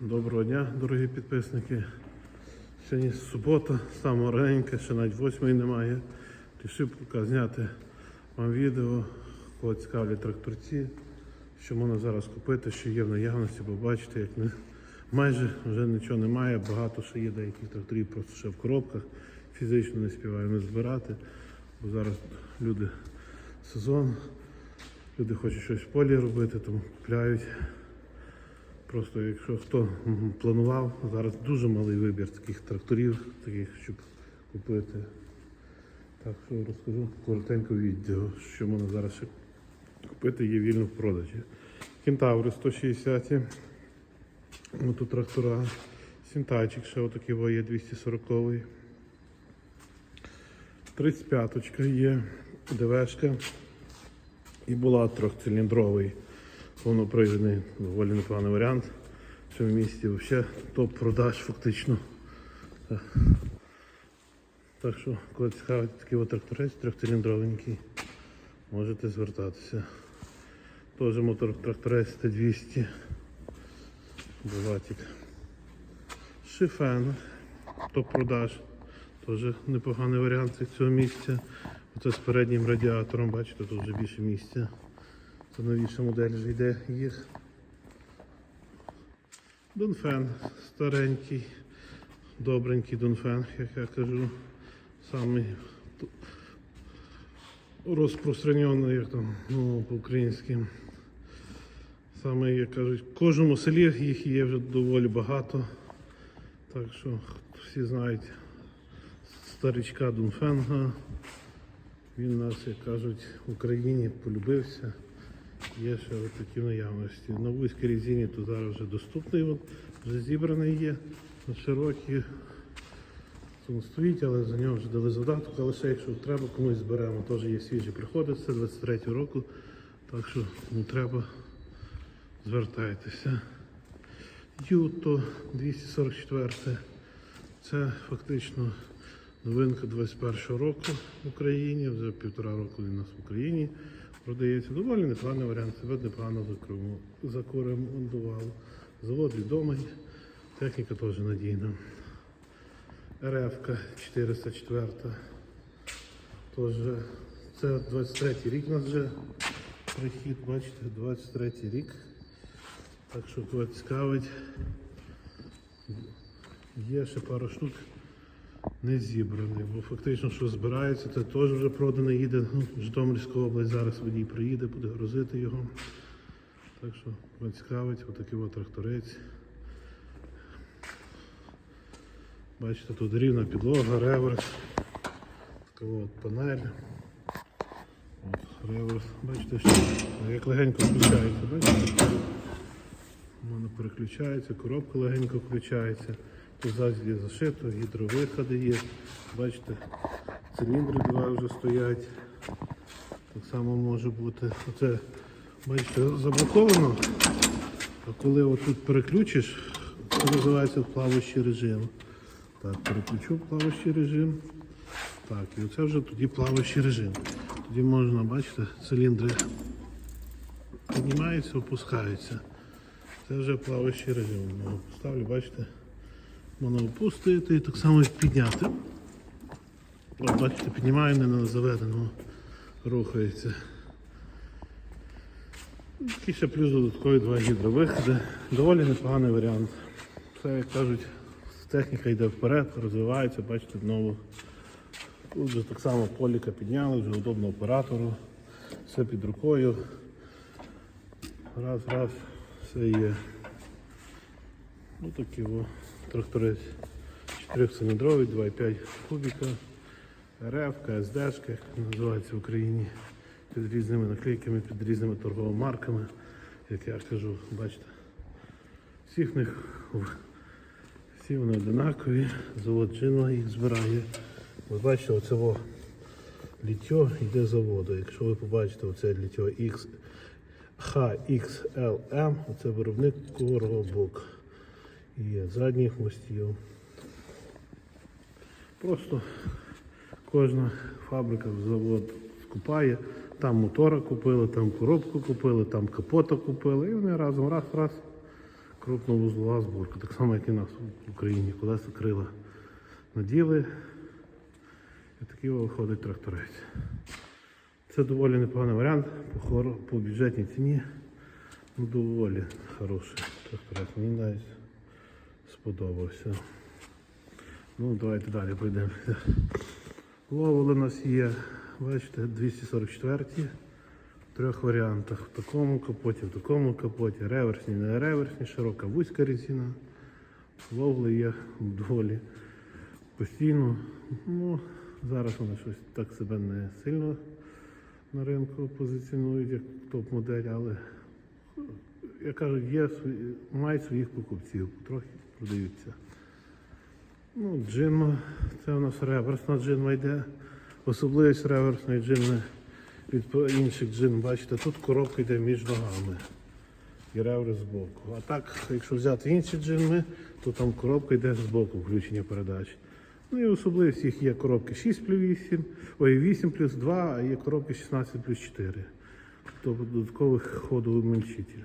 Доброго дня, дорогі підписники. Сьогодні субота, саме раненька, ще навіть восьмої немає. Рішив зняти вам відео, кого цікавлять тракторці, що можна зараз купити, що є в наявності, бо бачите, як не, майже вже нічого немає, багато ще є деяких тракторів просто ще в коробках. Фізично не співаємо збирати, бо зараз люди сезон, люди хочуть щось в полі робити, тому купляють. Просто якщо хто планував, зараз дуже малий вибір таких тракторів, таких, щоб купити. Так що розкажу коротенько відео, що можна зараз ще купити, є вільно в продажі. Кентаври 160, мототрактора, Сінтайчик ще отакий є 240 35 є, ДВшка. І була трьохциліндровий повнопривідний, доволі непоганий варіант. В цьому місті взагалі топ-продаж фактично. Так. Так що, коли цікавить такий тракторець трьохциліндровенький, можете звертатися. Теж мотор тракторець Т200. Булатик. Шифен. Топ-продаж. Теж непоганий варіант цього місця. Оце з переднім радіатором, бачите, тут вже більше місця. Це новіша модель вже йде їх. Донфен старенький, добренький Донфен, як я кажу. Самий розпространений, як там, ну, по-українськи. Саме, як кажуть, в кожному селі їх є вже доволі багато. Так що всі знають старичка Дунфенга. Він нас, як кажуть, в Україні полюбився. Є ще от такі наявності. На вузькій резині тут зараз вже доступний, от, вже зібраний є. На широкий він стоїть, але за нього вже дали задаток, але ще якщо треба, комусь зберемо. Теж є свіжі приходи, це 23 року. Так що кому треба, звертайтеся. Юто 244. Це фактично новинка 21 року в Україні. Вже півтора року він у нас в Україні продається. Доволі непоганий варіант. Себе непогано закоремонтували. Завод відомий, техніка теж надійна. РФ 404. Теж це 23 рік у нас вже прихід, бачите, 23 рік. Так що кого цікавить. Є ще пару штук не зібраний, бо фактично, що збирається, це теж вже продане, їде ну, в Житомирську область, зараз водій приїде, буде грузити його. Так що кого цікавить, отакий от тракторець. Бачите, тут рівна підлога, реверс, така от панель. От, реверс. Бачите, що як легенько включається, бачите? Воно переключається, коробка легенько включається. Тут ззаді зашито, гідровиходи є. Бачите, циліндри два вже стоять. Так само може бути. Оце, бачите, заблоковано. А коли отут переключиш, це називається плаваючий режим. Так, переключу плаваючий режим. Так, і оце вже тоді плаваючий режим. Тоді можна, бачите, циліндри піднімаються, опускаються. Це вже плаваючий режим. Ну, Поставлю, бачите, можна опустити і так само і підняти. От, бачите, піднімаю, не на заведеному рухається. Такий ще плюс додаткові два гідровиходи. Доволі непоганий варіант. Все, як кажуть, техніка йде вперед, розвивається, бачите, знову. Тут вже так само поліка підняли, вже удобно оператору, все під рукою. Раз, раз, все є. Ось такий о, тракторець 4-циліндровий, 2,5 кубіка, РФ, КСДшка, як називається в Україні, під різними наклейками, під різними торговими марками, як я кажу, бачите. Всіх них всі вони одинакові, завод Джинла їх збирає. Ви бачите, оце во літьо йде заводу. Якщо ви побачите оце літьо X, HXLM, оце виробник коробок і задніх хвостів. Просто кожна фабрика, завод скупає, там мотора купили, там коробку купили, там капота купили, і вони разом раз-раз крупновузлова зборка, так само, як і нас в Україні. Колеса крила наділи. І такий виходить тракторець. Це доволі непоганий варіант по, по бюджетній ціні. Ну, доволі хороший тракторець. Мені навіть сподобався. Ну, давайте далі пройдемо. Ловили у нас є, бачите, 244 в трьох варіантах. В такому капоті, в такому капоті, реверсні, не реверсні, широка вузька резина. Ловли є доволі постійно. Ну, зараз вони щось так себе не сильно на ринку позиціонують як топ-модель, але я кажу, є мають своїх покупців, трохи продаються. Ну, джинма, це у нас реверсна джинма йде. Особливість реверсної джинми від інших джин, бачите, тут коробка йде між ногами і реверс збоку. А так, якщо взяти інші джинми, то там коробка йде збоку включення передач. Ну і особливість їх є коробки 6 плюс 8, ой, 8 плюс 2, а є коробки 16 плюс 4. Тобто додаткових ходоуменшитель.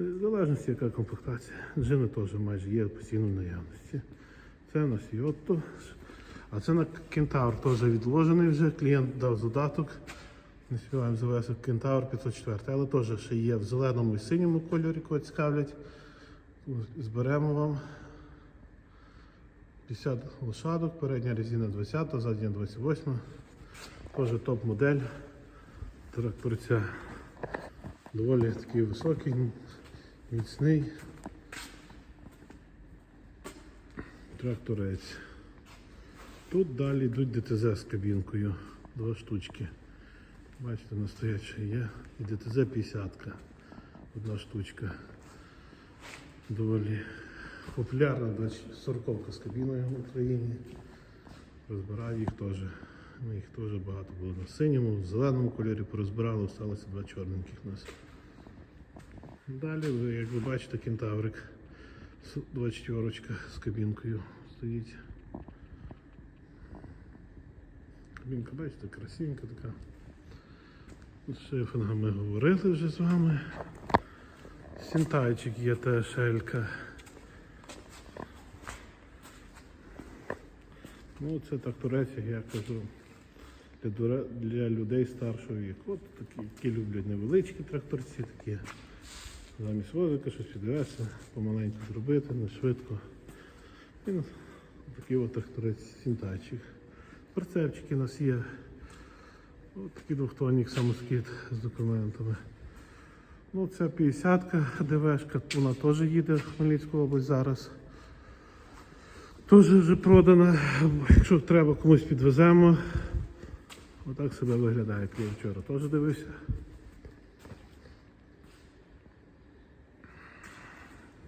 Залежності, яка комплектація. Джини теж майже є постійно в наявності. Це у нас Йотто. А це на Кентавр теж відложений вже. Клієнт дав задаток. Не співаємо завести Кентавр 504, але теж ще є в зеленому і синьому кольорі, кого цікавлять. Зберемо вам 50 лошадок, передня резина 20, задня 28. Теж топ-модель тракторця. Доволі такий високий, міцний тракторець. Тут далі йдуть ДТЗ з кабінкою. Два штучки. Бачите, настояче є. І ДТЗ 50. Одна штучка. Доволі популярна 40 з кабіною в Україні. Розбираю їх теж. Ну, їх теж багато було на синьому, в зеленому кольорі порозбирали, залишилося два чорненьких нас. Далі, ви, як ви бачите, кентаврик. С- 24 з кабінкою стоїть. Кабінка, бачите, красивенька така. З шифингом ми говорили вже з вами. Сінтайчик є теж шелька. Ну, це тракторець, як я кажу, для людей старшого віку. От такі, які люблять невеличкі тракторці, такі замість возика щось підвести, помаленьку зробити, не швидко. І ну, такий от тракторець сінтайчик. Прицепчики у нас є. От такий двохтонник самоскид з документами. Ну, це 50-ка ДВшка, вона теж їде в Хмельницьку область зараз. Теж вже продана. Якщо треба комусь підвеземо. Отак себе виглядає, як я вчора теж дивився.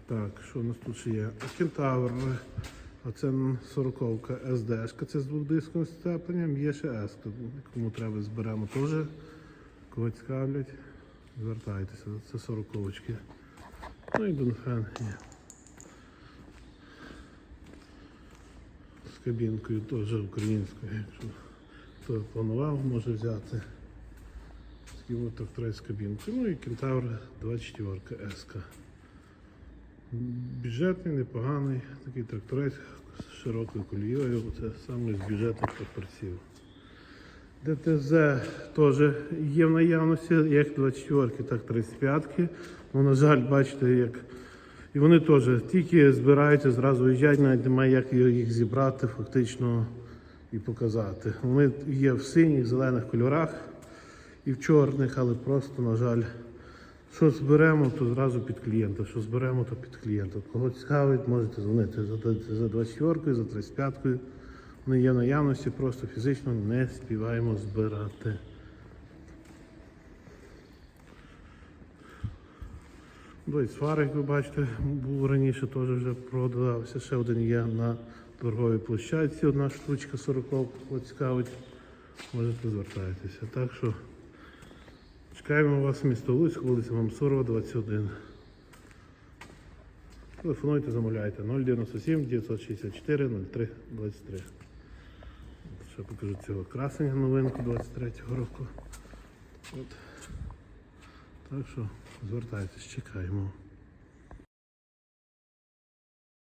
Так, що у нас тут ще є? Кентавр. А це 40-ка SD, це з двохдисковим сцепленням, є ще S. Кому треба зберемо теж. Кого цікавлять, звертайтеся, це 40-очки. Ну і Донфен є. З кабінкою теж українською, якщо хто планував, може взяти. Такий от тракторець з кабінкою. Ну і Кентавр 24 S. Бюджетний, непоганий, такий тракторець з широкою колією, це саме з бюджетних тракторців. ДТЗ теж є в наявності, як 24, так 35. Ну, на жаль, бачите, як. І вони теж тільки збираються, зразу виїжджають, навіть немає як їх зібрати фактично і показати. Вони є в синіх, зелених кольорах і в чорних, але просто, на жаль, що зберемо, то зразу під клієнта. Що зберемо, то під клієнта. Кого цікавить, можете дзвонити за, за 24, за 35. Вони є наявності, просто фізично не співаємо збирати. Дойцфар, як ви бачите, був раніше теж вже продавався. Ще один є на торговій площадці. Одна штучка 40 кого цікавить. Можете звертатися. Так що чекаємо вас в місто Луцьк, вулиця Мамсурова, 21. Телефонуйте, замовляйте 097 964 03 23. Ще покажу цього красення новинку 23-го року. От. Так що звертайтесь, чекаємо.